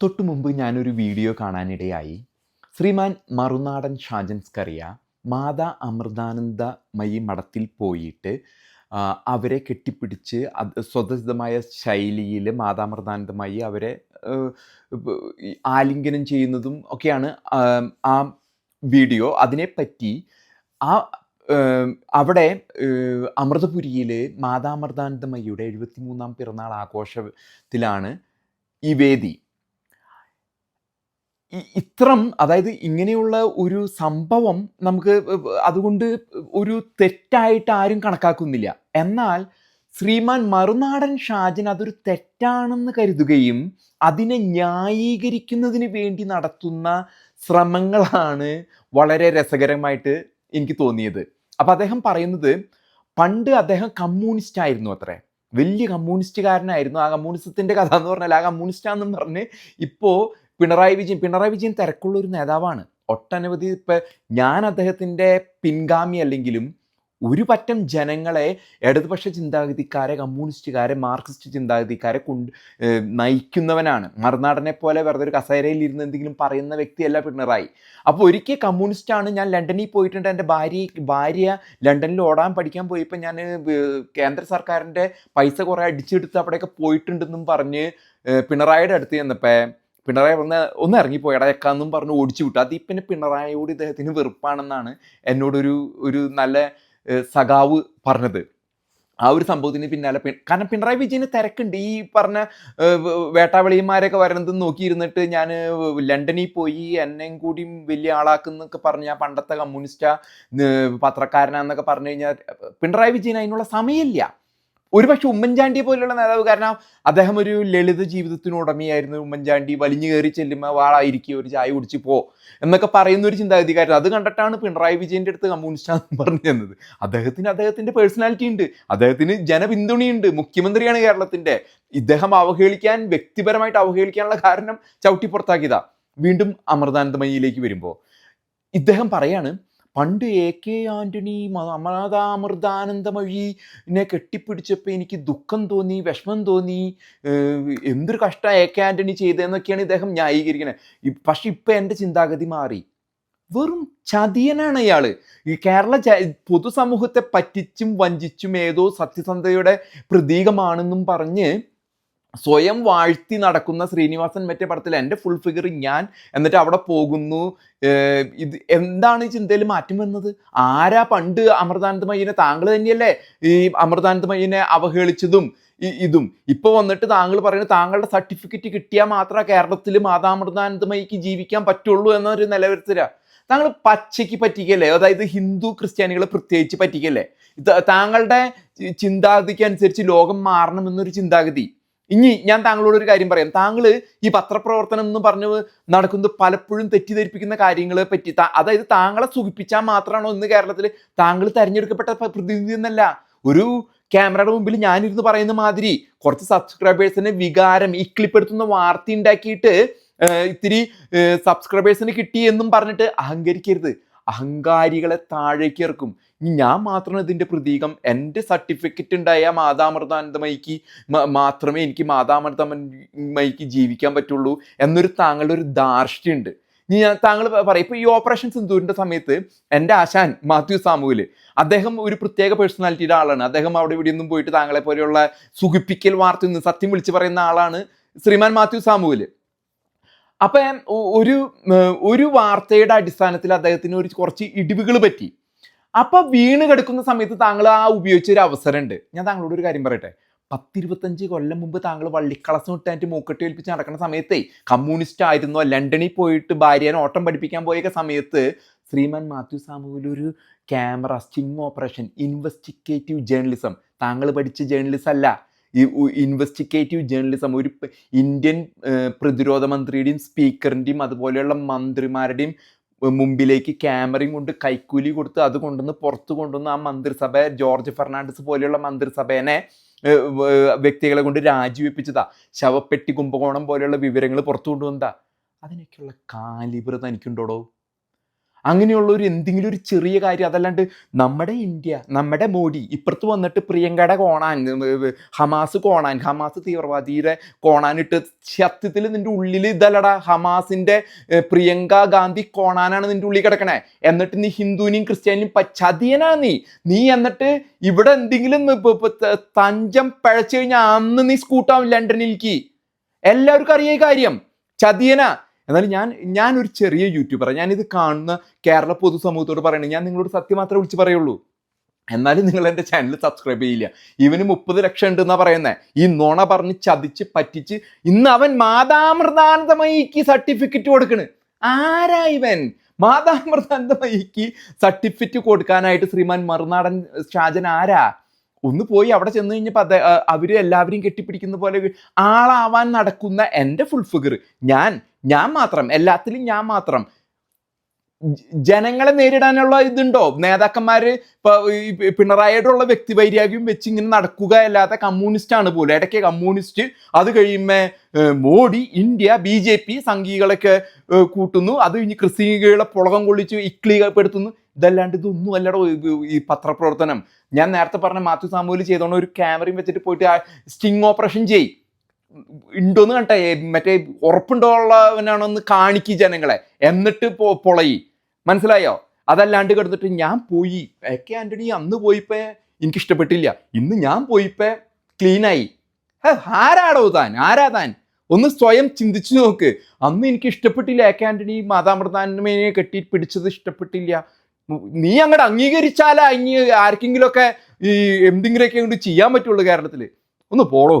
തൊട്ടു മുമ്പ് ഞാനൊരു വീഡിയോ കാണാനിടയായി. ശ്രീമാൻ മറുനാടൻ ഷാജൻസ്കറിയ മാതാ അമൃതാനന്ദമയി മഠത്തിൽ പോയിട്ട് അവരെ കെട്ടിപ്പിടിച്ച് അത് സ്വതസിദ്ധമായ ശൈലിയിൽ മാതാമൃതാനന്ദമായി അവരെ ആലിംഗനം ചെയ്യുന്നതും ഒക്കെയാണ് ആ, വീഡിയോ. അതിനെപ്പറ്റി ആ അവിടെ അമൃതപുരിയിൽ എഴുപത്തി എഴുപത്തിമൂന്നാം പിറന്നാൾ ആഘോഷത്തിലാണ് ഈ വേദി. ഇത്രം അതായത് ഇങ്ങനെയുള്ള ഒരു സംഭവം നമുക്ക് അതുകൊണ്ട് ഒരു തെറ്റായിട്ട് ആരും കണക്കാക്കുന്നില്ല. എന്നാൽ ശ്രീമാൻ മറുനാടൻ ഷാജൻ അതൊരു തെറ്റാണെന്ന് കരുതുകയും അതിനെ ന്യായീകരിക്കുന്നതിന് വേണ്ടി നടത്തുന്ന ശ്രമങ്ങളാണ് വളരെ രസകരമായിട്ട് എനിക്ക് തോന്നിയത്. അപ്പം അദ്ദേഹം പറയുന്നത് പണ്ട് അദ്ദേഹം കമ്മ്യൂണിസ്റ്റ് ആയിരുന്നു അത്രേ. വലിയ കമ്മ്യൂണിസ്റ്റുകാരനായിരുന്നു. ആ കമ്മ്യൂണിസത്തിന്റെ കഥ എന്ന് പറഞ്ഞാൽ ആ കമ്മ്യൂണിസ്റ്റാന്നും പറഞ്ഞ് ഇപ്പോൾ പിണറായി വിജയൻ പിണറായി വിജയൻ തിരക്കുള്ള ഒരു നേതാവാണ്. ഒട്ടനവധി ഇപ്പം ഞാൻ അദ്ദേഹത്തിന്റെ പിൻഗാമി അല്ലെങ്കിലും ഒരു പറ്റം ജനങ്ങളെ ഇടതുപക്ഷ ചിന്താഗതിക്കാരെ കമ്മ്യൂണിസ്റ്റുകാരെ മാർക്സിസ്റ്റ് ചിന്താഗതിക്കാരെ കൊണ്ട് നയിക്കുന്നവനാണ്. മറുനാടനെ പോലെ വെറുതെ ഒരു കസേരയിൽ ഇരുന്ന് എന്തെങ്കിലും പറയുന്ന വ്യക്തിയല്ല പിണറായി. അപ്പോൾ ഒരിക്കൽ കമ്മ്യൂണിസ്റ്റാണ് ഞാൻ ലണ്ടനിൽ പോയിട്ടുണ്ട്. എന്റെ ഭാര്യ ഭാര്യ ലണ്ടനിൽ ഓടാൻ പഠിക്കാൻ പോയപ്പോൾ ഞാൻ കേന്ദ്ര സർക്കാരിന്റെ പൈസ കുറേ അടിച്ചെടുത്ത് അവിടെയൊക്കെ പോയിട്ടുണ്ടെന്നും പറഞ്ഞ് പിണറായിയുടെ അടുത്ത് ചെന്നപ്പോൾ പിണറായി പറഞ്ഞ ഒന്ന് ഇറങ്ങിപ്പോയി. ഇടയക്കാന്നും പറഞ്ഞ് ഓടിച്ചു വിട്ടു. അത് പിന്നെ പിണറായിയോട് ഇദ്ദേഹത്തിന് വെറുപ്പാണെന്നാണ് എന്നോടൊരു ഒരു നല്ല സഖാവ് പറഞ്ഞത്. ആ ഒരു സംഭവത്തിന് പിന്നാലെ കാരണം പിണറായി വിജയന് തിരക്കുണ്ട്. ഈ പറഞ്ഞ ഏഹ്, വരണത് നോക്കിയിരുന്നിട്ട് ഞാൻ ലണ്ടനിൽ പോയി എന്നെയും കൂടി വലിയ ആളാക്കുന്നൊക്കെ പറഞ്ഞ് ഞാൻ പണ്ടത്തെ കമ്മ്യൂണിസ്റ്റ് പത്രക്കാരനാന്നൊക്കെ പറഞ്ഞു കഴിഞ്ഞാൽ പിണറായി വിജയൻ അതിനുള്ള സമയമില്ല. ഒരുപക്ഷെ ഉമ്മൻചാണ്ടി പോലുള്ള നേതാവ് കാരണം അദ്ദേഹം ഒരു ലളിത ജീവിതത്തിന് ഉടമയായിരുന്നു. ഉമ്മൻചാണ്ടി വലിഞ്ഞു കയറി ചെല്ലുമ്പോൾ വാളായിരിക്കും ഒരു ചായ കുടിച്ച് പോ എന്നൊക്കെ പറയുന്ന ഒരു ചിന്താഗതിക്കാരൻ. അത് കണ്ടിട്ടാണ് പിണറായി വിജയന്റെ അടുത്ത് കമ്മ്യൂണിസ്റ്റാന്ന് പറഞ്ഞു തന്നത്. അദ്ദേഹത്തിന് അദ്ദേഹത്തിന്റെ പേഴ്സണാലിറ്റി ഉണ്ട്. അദ്ദേഹത്തിന് ജനപിന്തുണയുണ്ട്. മുഖ്യമന്ത്രിയാണ് കേരളത്തിന്റെ. ഇദ്ദേഹം അവഹേളിക്കാൻ വ്യക്തിപരമായിട്ട് അവഹേളിക്കാനുള്ള കാരണം ചവിട്ടി പുറത്താക്കിയതാ. വീണ്ടും അമൃതാനന്ദമയിലേക്ക് വരുമ്പോൾ ഇദ്ദേഹം പറയാണ് പണ്ട് എ കെ ആന്റണി അമൃതാമൃതാനന്ദമഴിനെ കെട്ടിപ്പിടിച്ചപ്പോൾ എനിക്ക് ദുഃഖം തോന്നി വിഷമം തോന്നി. എന്തൊരു കഷ്ടം എ കെ ആന്റണി ചെയ്തതെന്നൊക്കെയാണ് ഇദ്ദേഹം ന്യായീകരിക്കുന്നത് പക്ഷെ ഇപ്പം എന്റെ ചിന്താഗതി മാറി. വെറും ചതിയനാണ് അയാൾ ഈ കേരള പൊതുസമൂഹത്തെ പറ്റിച്ചും വഞ്ചിച്ചും ഏതോ സത്യസന്ധതയുടെ പ്രതീകമാണെന്നും പറഞ്ഞ് സ്വയം വാഴ്ത്തി നടക്കുന്ന ശ്രീനിവാസൻ മറ്റേ പടത്തിൽ എന്റെ ഫുൾ ഫിഗർ ഞാൻ എന്നിട്ട് അവിടെ പോകുന്നു. ഇത് എന്താണ് ഈ ചിന്തയിൽ മാറ്റം വന്നത്? ആരാ പണ്ട് അമൃതാനന്ദമയ്യനെ താങ്കൾ തന്നെയല്ലേ ഈ അമൃതാനന്ദമയ്യനെ അവഹേളിച്ചതും ഇതും. ഇപ്പൊ വന്നിട്ട് താങ്കൾ പറയുന്നത് താങ്കളുടെ സർട്ടിഫിക്കറ്റ് കിട്ടിയാൽ മാത്രമേ കേരളത്തിൽ മാതാമൃതാനന്ദമയ്ക്ക് ജീവിക്കാൻ പറ്റുള്ളൂ എന്നൊരു നിലവരുത്തരാ. താങ്കൾ പച്ചയ്ക്ക് പറ്റിക്കല്ലേ? അതായത് ഹിന്ദു ക്രിസ്ത്യാനികളെ പ്രത്യേകിച്ച് പറ്റിക്കല്ലേ? താങ്കളുടെ ചിന്താഗതിക്ക് അനുസരിച്ച് ലോകം മാറണമെന്നൊരു ചിന്താഗതി. ഇനി ഞാൻ താങ്കളോട് ഒരു കാര്യം പറയാം. താങ്കൾ ഈ പത്രപ്രവർത്തനം എന്ന് പറഞ്ഞു നടക്കുന്നത് പലപ്പോഴും തെറ്റിദ്ധരിപ്പിക്കുന്ന കാര്യങ്ങളെ പറ്റി. അതായത് താങ്കളെ സുഖിപ്പിച്ചാൽ മാത്രമാണോ ഇന്ന് കേരളത്തിൽ താങ്കൾ തെരഞ്ഞെടുക്കപ്പെട്ട പ്രതിനിധി എന്നല്ല. ഒരു ക്യാമറയുടെ മുമ്പിൽ ഞാനിരുന്ന് പറയുന്ന മാതിരി കുറച്ച് സബ്സ്ക്രൈബേഴ്സിനെ വികാരം ഇക്ലിപ്പെടുത്തുന്ന വാർത്ത ഉണ്ടാക്കിയിട്ട് ഇത്തിരി സബ്സ്ക്രൈബേഴ്സിന് കിട്ടി എന്നും പറഞ്ഞിട്ട് അഹങ്കരിക്കരുത്. അഹങ്കാരികളെ താഴേക്ക് ഇറക്കും. ഞാൻ മാത്രമാണ് ഇതിന്റെ പ്രതീകം എന്റെ സർട്ടിഫിക്കറ്റ് ഉണ്ടായ മാതാമൃതാനന്ദമയ്ക്ക് മാത്രമേ എനിക്ക് മാതാമൃതമയ്ക്ക് ജീവിക്കാൻ പറ്റുള്ളൂ എന്നൊരു താങ്കളുടെ ഒരു ധാർഷ്ട്യമുണ്ട്. ഞാൻ താങ്കൾ പറയും ഇപ്പൊ ഈ ഓപ്പറേഷൻ സിന്ദൂരിന്റെ സമയത്ത് എന്റെ ആശാൻ മാത്യു സാമുവിൽ അദ്ദേഹം ഒരു പ്രത്യേക പേഴ്സണാലിറ്റിയുടെ ആളാണ്. അദ്ദേഹം അവിടെ ഇവിടെ ഒന്നും പോയിട്ട് താങ്കളെ പോലെയുള്ള സുഖിപ്പിക്കൽ വാർത്ത സത്യം വിളിച്ചു പറയുന്ന ആളാണ് ശ്രീമാൻ മാത്യു സാമുവിൽ അപ്പൊ ഒരു ഒരു വാർത്തയുടെ അടിസ്ഥാനത്തിൽ അദ്ദേഹത്തിന് ഒരു കുറച്ച് ഇടിവുകൾ പറ്റി. അപ്പൊ വീണ് കിടക്കുന്ന സമയത്ത് താങ്കൾ ആ ഉപയോഗിച്ച ഒരു അവസരമുണ്ട്. ഞാൻ താങ്കളോട് ഒരു കാര്യം പറയട്ടെ? പത്തിരുപത്തഞ്ച് കൊല്ലം മുമ്പ് താങ്കൾ വള്ളിക്കളസം ഇട്ടായിട്ട് മൂക്കെട്ടി ഏൽപ്പിച്ച് നടക്കുന്ന സമയത്തേ കമ്മ്യൂണിസ്റ്റ് ആയിരുന്നോ. ലണ്ടനിൽ പോയിട്ട് ഭാര്യനെ ഓട്ടം പഠിപ്പിക്കാൻ പോയ സമയത്ത് ശ്രീമാൻ മാത്യു സാമുവിൽ ഒരു camera sting operation investigative journalism. താങ്കൾ പഠിച്ച ജേർണലിസം അല്ല. ഈ ഇൻവെസ്റ്റിഗേറ്റീവ് ജേർണലിസം ഒരു ഇന്ത്യൻ പ്രതിരോധ മന്ത്രിയുടെയും സ്പീക്കറിന്റെയും അതുപോലെയുള്ള മന്ത്രിമാരുടെയും മുമ്പിലേക്ക് ക്യാമറയും കൊണ്ട് കൈക്കൂലി കൊടുത്ത് അത് കൊണ്ടുവന്ന് പുറത്ത് കൊണ്ടുവന്ന് ആ മന്ത്രിസഭ ജോർജ് ഫെർണാണ്ടസ് പോലെയുള്ള മന്ത്രിസഭേനെ വ്യക്തികളെ കൊണ്ട് രാജിവെപ്പിച്ചതാ. ശവപ്പെട്ടി കുംഭകോണം പോലെയുള്ള വിവരങ്ങൾ പുറത്തു കൊണ്ടുവന്നതാ. അതിനൊക്കെയുള്ള കാലിബ്രത തനിക്കുണ്ടോടോ? അങ്ങനെയുള്ള ഒരു എന്തെങ്കിലും ഒരു ചെറിയ കാര്യം അതല്ലാണ്ട് നമ്മുടെ ഇന്ത്യ നമ്മുടെ മോഡി ഇപ്പുറത്ത് വന്നിട്ട് പ്രിയങ്കയുടെ കോണാൻ ഹമാസ് കോണാൻ ഹമാസ് തീവ്രവാദിയുടെ കോണാനിട്ട് സത്യത്തിൽ നിന്റെ ഉള്ളിൽ ഇതല്ലടാ ഹമാസിന്റെ ഏർ, പ്രിയങ്ക ഗാന്ധി കോണാനാണ് നിന്റെ ഉള്ളിൽ കിടക്കണേ. എന്നിട്ട് നീ ഹിന്ദുവിനെയും ക്രിസ്ത്യാനിയും ചതിയനാ നീ. നീ എന്നിട്ട് ഇവിടെ എന്തെങ്കിലും തഞ്ചം പഴച്ചു കഴിഞ്ഞാൽ അന്ന് നീ സ്കൂട്ടാവും ലണ്ടനിലേക്ക്. എല്ലാവർക്കും അറിയ കാര്യം. ചതിയനാ. എന്നാലും ഞാൻ ഞാൻ ഒരു ചെറിയ യൂട്യൂബർ ഞാൻ ഇത് കാണുന്ന കേരള പൊതുസമൂഹത്തോട് പറയണേ ഞാൻ നിങ്ങളോട് സത്യം മാത്രമേ വിളിച്ച് പറയുള്ളൂ. എന്നാലും നിങ്ങൾ എന്റെ ചാനൽ സബ്സ്ക്രൈബ് ചെയ്യില്ല. ഇവന് മുപ്പത് ലക്ഷം ഉണ്ട് എന്നാ പറയുന്നത് ഈ നുണ പറഞ്ഞ് ചതിച്ച് പറ്റിച്ച് ഇന്ന് അവൻ മാതാമൃതാനന്ദമയിക്ക് സർട്ടിഫിക്കറ്റ് കൊടുക്കണ്. ആരാ ഇവൻ? മാതാമൃതാനന്ദമയിക്ക് സർട്ടിഫിക്കറ്റ് കൊടുക്കാനായിട്ട് ശ്രീമാൻ മറുനാടൻ ഷാജൻ ആരാ? ഒന്ന് പോയി അവിടെ ചെന്ന് കഴിഞ്ഞപ്പോൾ അത് അവർ എല്ലാവരെയും കെട്ടിപ്പിടിക്കുന്ന പോലെ ആളാവാൻ നടക്കുന്ന എന്റെ ഫുൾ ഫിഗർ ഞാൻ ഞാൻ മാത്രം എല്ലാത്തിലും ഞാൻ മാത്രം. ജനങ്ങളെ നേരിടാനുള്ള ഇതുണ്ടോ? നേതാക്കന്മാര് ഇപ്പൊ വ്യക്തി വൈരാഗ്യം വെച്ച് ഇങ്ങനെ നടക്കുക അല്ലാത്ത കമ്മ്യൂണിസ്റ്റ് ആണ് പോലും. ഇടയ്ക്ക് കമ്മ്യൂണിസ്റ്റ് അത് കഴിയുമ്പോ Modi India B J P സംഘികളൊക്കെ കൂട്ടുന്നു. അത് കഴിഞ്ഞ് ക്രിസ്തീകളെ പുളകം കൊള്ളിച്ച് ഇക്ലീപ്പെടുത്തുന്നു ഇതല്ലാണ്ട് ഇതൊന്നും അല്ലടോ ഈ പത്രപ്രവർത്തനം. ഞാൻ നേരത്തെ പറഞ്ഞ മാത്യു സാമൂൽ ചെയ്തോണ്ട് ഒരു ക്യാമറയും വെച്ചിട്ട് പോയിട്ട് ആ സ്റ്റിങ് ഓപ്പറേഷൻ ചെയ്. ഉണ്ടോന്ന് കണ്ടേ മറ്റേ ഉറപ്പുണ്ടോള്ളവനാണോ എന്ന് കാണിക്ക് ജനങ്ങളെ. എന്നിട്ട് പൊളയി. മനസ്സിലായോ? അതല്ലാണ്ട് കിടന്നിട്ട് ഞാൻ പോയി. എ ആന്റണി അന്ന് പോയിപ്പേ എനിക്ക് ഇഷ്ടപ്പെട്ടില്ല ഇന്ന് ഞാൻ പോയിപ്പേ ക്ലീനായി. ആരാടോ താൻ? ആരാ താൻ? ഒന്ന് സ്വയം ചിന്തിച്ചു നോക്ക്. അന്ന് എനിക്ക് ഇഷ്ടപ്പെട്ടില്ല എ കെ ആന്റണി മാതാമൃതാനന്ദമേനെ കെട്ടി പിടിച്ചത് ഇഷ്ടപ്പെട്ടില്ല. നീ അങ്ങോട്ട് അംഗീകരിച്ചാലാ ഇനി ആർക്കെങ്കിലുമൊക്കെ ഈ എന്തെങ്കിലുമൊക്കെ കൊണ്ട് ചെയ്യാൻ പറ്റുള്ളൂ കേരളത്തിൽ ഒന്ന് പോടോ.